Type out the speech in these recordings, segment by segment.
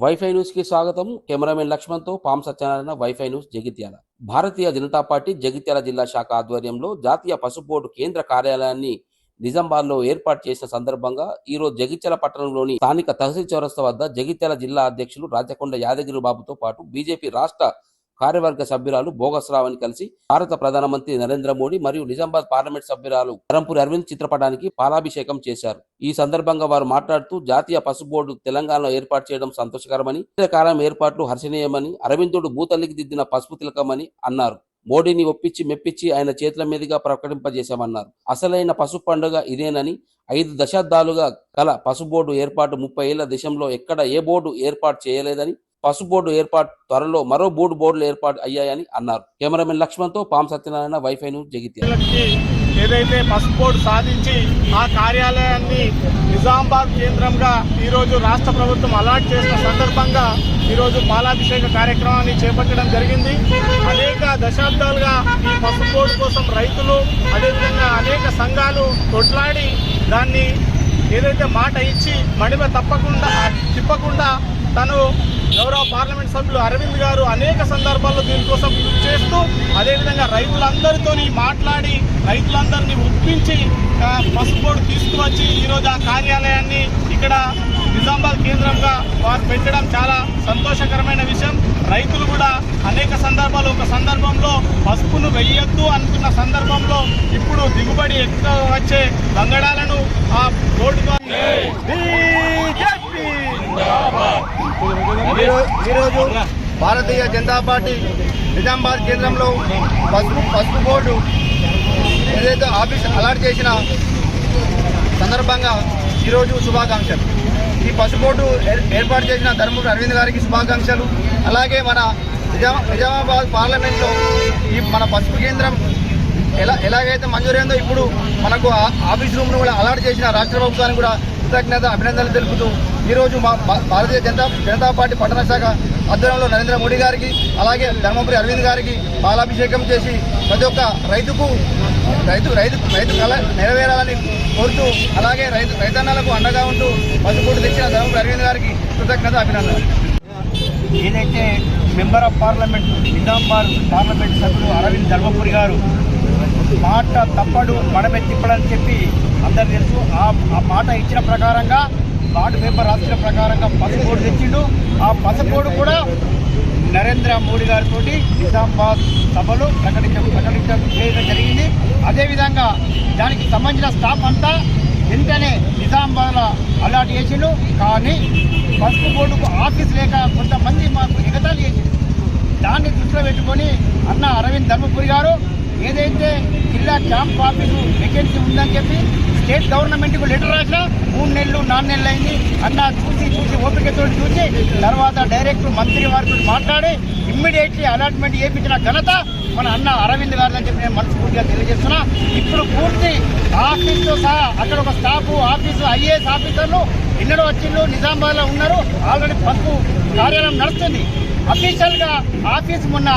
Wifi న్యూస్కి స్వాగతం. Cameraman లక్ష్మణ్తో పాం Satyanarayana WiFi news Jagtial. Bharatiya Janata Party Jagtial జిల్లా శాఖ ఆధ్వర్యంలో జాతీయ పసుపు బోర్డు కేంద్ర కార్యాలయాన్ని నిజామాబాద్లో ఏర్పాటు చేసిన సందర్భంగా ఈరోజు జగిత్యాల పట్టణంలోని స్థానిక తహసీల్ చౌరస్తా వద్ద జగిత్యాల జిల్లా అధ్యక్షులు రాజకొండ యాదగిరి బాబుతో పాటు బీజేపీ రాష్ట్ర కార్యవర్గ సభ్యురాలు బోగస్రావుని కలిసి భారత ప్రధానమంత్రి నరేంద్ర మోడీ మరియు నిజామాబాద్ పార్లమెంట్ సభ్యురాలు ధరంపూరి అరవింద్ చిత్రపటానికి పాలాభిషేకం చేశారు. ఈ సందర్భంగా వారు మాట్లాడుతూ జాతీయ పసుపు బోర్డు తెలంగాణలో ఏర్పాటు చేయడం సంతోషకరమని కాలం ఏర్పాట్లు హర్షణీయమని అరవిందుడు భూతల్లికి దిద్దిన పసుపు తిలకమని అన్నారు. మోడీని ఒప్పించి మెప్పించి ఆయన చేతుల మీదుగా ప్రకటింపజేశామన్నారు. అసలైన పసుపు పండుగ ఇదేనని ఐదు దశాబ్దాలుగా గల పసుపు బోర్డు ఏర్పాటు ముప్పై ఏళ్ళ దేశంలో ఎక్కడ ఏ బోర్డు ఏర్పాటు చేయలేదని పసు బోర్డు ఏర్పాటు త్వరలో మరో మూడు బోర్డులు ఏర్పాటు అయ్యాయని అన్నారు. కెమెరామెన్ లక్ష్మణ్తో పాం సత్యనారాయణ వైఫై న్యూస్ ఏదైతే పసుపు బోర్డు సాధించి ఆ కార్యాలయాన్ని నిజామాబాద్ కేంద్రంగా ఈరోజు రాష్ట్ర ప్రభుత్వం అలాట్ చేసిన సందర్భంగా ఈరోజు పాలాభిషేక కార్యక్రమాన్ని చేపట్టడం జరిగింది. అనేక దశాబ్దాలుగా ఈ పసు బోర్డు కోసం రైతులు అదేవిధంగా అనేక సంఘాలు కొట్లాడి దాన్ని ఏదైతే మాట ఇచ్చి మడిమ తప్పకుండా తిప్పకుండా తను గౌరవ పార్లమెంట్ సభ్యులు అరవింద్ గారు అనేక సందర్భాల్లో దీనికోసం కృషి చేస్తూ అదేవిధంగా రైతులందరితో మాట్లాడి రైతులందరినీ ఒప్పించి పసుపు బోర్డు తీసుకువచ్చి ఈరోజు ఆ కార్యాలయాన్ని ఇక్కడ నిజామాబాద్ కేంద్రంగా వారు పెట్టడం చాలా సంతోషకరమైన విషయం. రైతులు కూడా అనేక సందర్భాలు ఒక సందర్భంలో పసుపును వెయ్యొద్దు అనుకున్న సందర్భంలో ఇప్పుడు దిగుబడి ఎక్కువ వచ్చే బంగడాలను ఆ బోర్డు ఈరోజు భారతీయ జనతా పార్టీ నిజామాబాద్ కేంద్రంలో పసుపు పసుపు బోర్డు ఏదైతే ఆఫీస్ అలాట్ చేసిన సందర్భంగా ఈరోజు శుభాకాంక్షలు. ఈ పసుపు బోర్డు ఏర్- ఏర్పాటు చేసిన ధర్మపురి అరవింద్ గారికి శుభాకాంక్షలు. అలాగే మన నిజామా నిజామాబాద్ పార్లమెంట్లో ఈ మన పసుపు కేంద్రం ఎలా ఎలాగైతే మంజూరైందో ఇప్పుడు మనకు ఆఫీస్ రూమ్ను కూడా అలాట్ చేసిన రాష్ట్ర ప్రభుత్వానికి కూడా కృతజ్ఞత అభినందనలు తెలుపుతూ ఈరోజు మా భా- భారతీయ జనతా జనతా పార్టీ పట్టణ శాఖ ఆధ్వర్యంలో నరేంద్ర మోడీ గారికి అలాగే ధర్మపురి అరవింద్ గారికి పాలాభిషేకం చేసి ప్రతి ఒక్క రైతుకు రైతు రైతు రైతు కళ నెరవేరాలని కోరుతూ అలాగే రైతు రైతన్నలకు అండగా ఉంటూ పసుపూట తెచ్చిన ధర్మపురి అరవింద్ గారికి కృతజ్ఞత అభినందనలు. ఏదైతే member of parliament Nizamabad parliament సభ్యుడు అరవింద్ ధర్మపురి గారు మాట తప్పడు మడమె తిప్పడని చెప్పి అందరు తెలుసు. ఆ ఆ మాట ఇచ్చిన ప్రకారంగా వార్డు పేపర్ రాసిన ప్రకారంగా పసుపోడు తెచ్చిండు. ఆ పసుపోడు కూడా నరేంద్ర మోడీ గారితో నిజామాబాద్ సభలో ప్రకటించ ప్రకటించడం చేయడం జరిగింది. అదేవిధంగా దానికి సంబంధించిన స్టాఫ్ అంతా వెంటనే నిజామాబాద్లో అలాట్ చేసిండు. కానీ పసుపు బోర్డుకు ఆఫీస్ లేక కొంతమంది మాకు ఎగతాలు చేసిండు. దాన్ని దృష్టిలో పెట్టుకొని అన్న అరవింద్ ధర్మపురి గారు ఏదైతే జిల్లా క్యాంప్ ఆఫీసు వేకెన్సీ ఉందని చెప్పి స్టేట్ గవర్నమెంట్కు లెటర్ రాసినా మూడు నెలలు నాలుగు నెలలు అయింది. అన్న చూసి చూసి ఓపికతో చూసి తర్వాత డైరెక్ట్ మంత్రి వారితో మాట్లాడి ఇమ్మీడియట్లీ అలాట్మెంట్ చేయించిన ఘనత మన అన్న అరవింద్ గారు అని చెప్పి నేను మనస్ఫూర్తిగా తెలియజేస్తున్నా. ఇప్పుడు పూర్తి ఆఫీస్తో సహా అక్కడ ఒక స్టాఫ్ ఆఫీసు ఐఏఎస్ ఆఫీసర్లు ఎన్నడో వచ్చిండ్రు నిజామాబాద్లో ఉన్నారు. ఆల్రెడీ పసుపు కార్యాలయం నడుస్తుంది. అఫీషియల్గా ఆఫీస్ మొన్న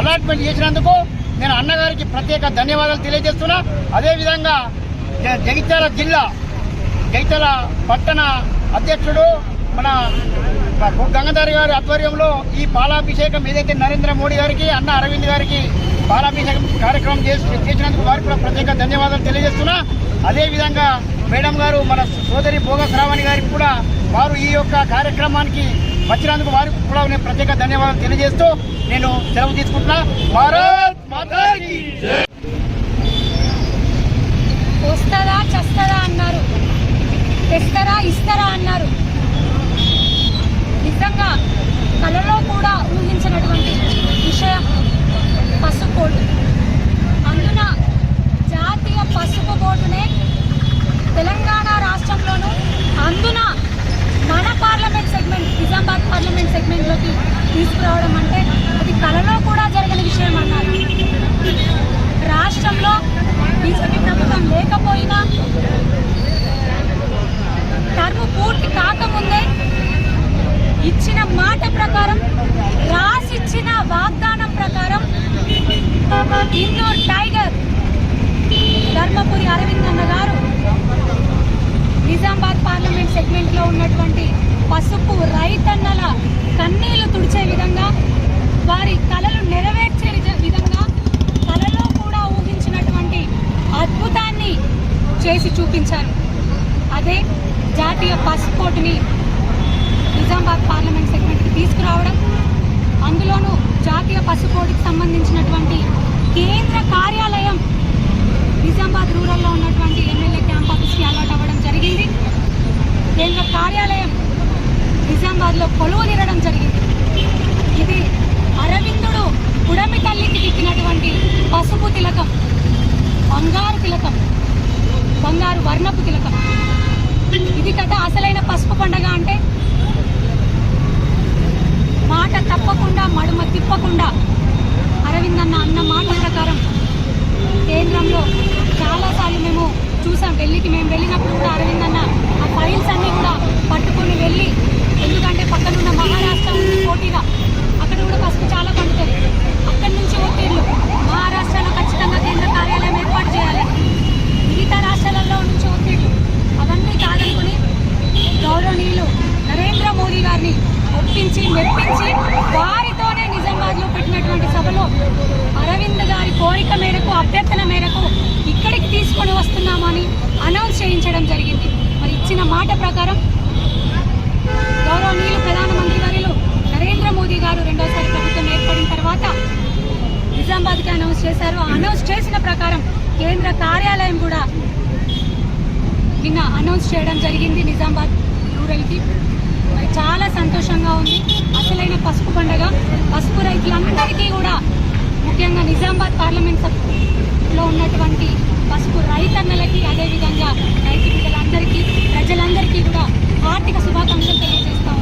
అలాట్మెంట్ చేసినందుకు నేను అన్నగారికి ప్రత్యేక ధన్యవాదాలు తెలియజేస్తున్నా. అదేవిధంగా జగిత్యాల జిల్లా జగిత్యాల పట్టణ అధ్యక్షుడు మన గంగాధర్ గారి ఆధ్వర్యంలో ఈ పాలాభిషేకం ఏదైతే నరేంద్ర మోడీ గారికి అన్న అరవింద్ గారికి పాలాభిషేకం కార్యక్రమం చేసి చేసినందుకు వారికి కూడా ప్రత్యేక ధన్యవాదాలు తెలియజేస్తున్నా. అదేవిధంగా మేడం గారు మన సోదరి భోగశ్రావణి గారికి కూడా వారు ఈ యొక్క కార్యక్రమానికి వచ్చినందుకు వారికి కూడా నేను ప్రత్యేక ధన్యవాదాలు తెలియజేస్తూ నేను సెలవు తీసుకుంటున్నా. భారత్! వస్తారా చస్తారా అన్నారు. తెస్తారా ఇస్తారా అన్నారు నిజంగా కలలో కూడా ఊహించినటువంటి విషయం పసుపు బోర్డు అందున జాతీయ పసుపు బోర్డునే తెలంగాణ రాష్ట్రంలోనూ అందున మన పార్లమెంట్ సెగ్మెంట్ నిజామాబాద్ పార్లమెంట్ సెగ్మెంట్లోకి తీసుకురావడం అంటే అది కలలో కూడా జరగని విషయం అన్నారు. రాష్ట్రంలో బీజేపీ ప్రభుత్వం లేకపోయినా టర్మ్ పూర్తి కాకముందే ఇచ్చిన మాట ప్రకారం రాసిచ్చిన వాగ్దానం ప్రకారం ఇండోర్ టైగర్ ధర్మపురి అరవింద్ అన్న గారు నిజామాబాద్ పార్లమెంట్ సెగ్మెంట్లో ఉన్నటువంటి పసుపు రైతన్నల జాతీయ పసుపోడికి సంబంధించినటువంటి కేంద్ర కార్యాలయం నిజామాబాద్ రూరల్లో ఉన్నటువంటి ఎమ్మెల్యే క్యాంప్ ఆఫీస్కి అలాట్ అవ్వడం జరిగింది. కేంద్ర కార్యాలయం నిజామాబాద్లో కొలువు కూడా మడుమ తిప్పకుండా అరవింద్ అన్న అన్న మాట ప్రకారం కేంద్రంలో చాలాసార్లు మేము చూసాం ఢిల్లీకి మేము వెళ్ళినప్పుడు కూడా అరవింద్ అన్న ఆ ఫైల్స్ అన్నీ కూడా పట్టుకొని వెళ్ళి ఎందుకంటే పక్కనున్న మహారాష్ట్ర ఉంది పోటీగా అక్కడ కూడా పసుపు చాలా పండుతుంది అక్కడి నుంచి ఒత్తిళ్ళు మహారాష్ట్రలో ఖచ్చితంగా కేంద్ర కార్యాలయం ఏర్పాటు చేయాలి మిగతా రాష్ట్రాలలో నుంచి ఒత్తిళ్ళు అవన్నీ కాదనుకుని గౌరవనీయులు నరేంద్ర మోదీ గారిని ఒప్పించి మెప్పించి వారితోనే నిజామాబాద్లో పెట్టినటువంటి సభలో అరవింద్ గారి కోరిక మేరకు అభ్యర్థన మేరకు ఇక్కడికి తీసుకొని వస్తున్నామని అనౌన్స్ చేయించడం జరిగింది. మరి ఇచ్చిన మాట ప్రకారం గౌరవనీయులు ప్రధానమంత్రి వర్యులు నరేంద్ర మోదీ గారు రెండోసారి ప్రభుత్వం ఏర్పడిన తర్వాత నిజామాబాద్కి అనౌన్స్ చేశారు. అనౌన్స్ చేసిన ప్రకారం కేంద్ర కార్యాలయం కూడా నిన్న అనౌన్స్ చేయడం జరిగింది నిజామాబాద్ రూరల్కి. మరి చాలా సంతోషంగా ఉంది. అసలైన పసుపు పండగ పసుపు రైతులందరికీ కూడా ముఖ్యంగా నిజామాబాద్ పార్లమెంట్లో ఉన్నటువంటి పసుపు రైతన్నలకి అదేవిధంగా రైతు బిడ్డలందరికీ ప్రజలందరికీ కూడా ఆర్థిక శుభాకాంక్షలు తెలియజేస్తాం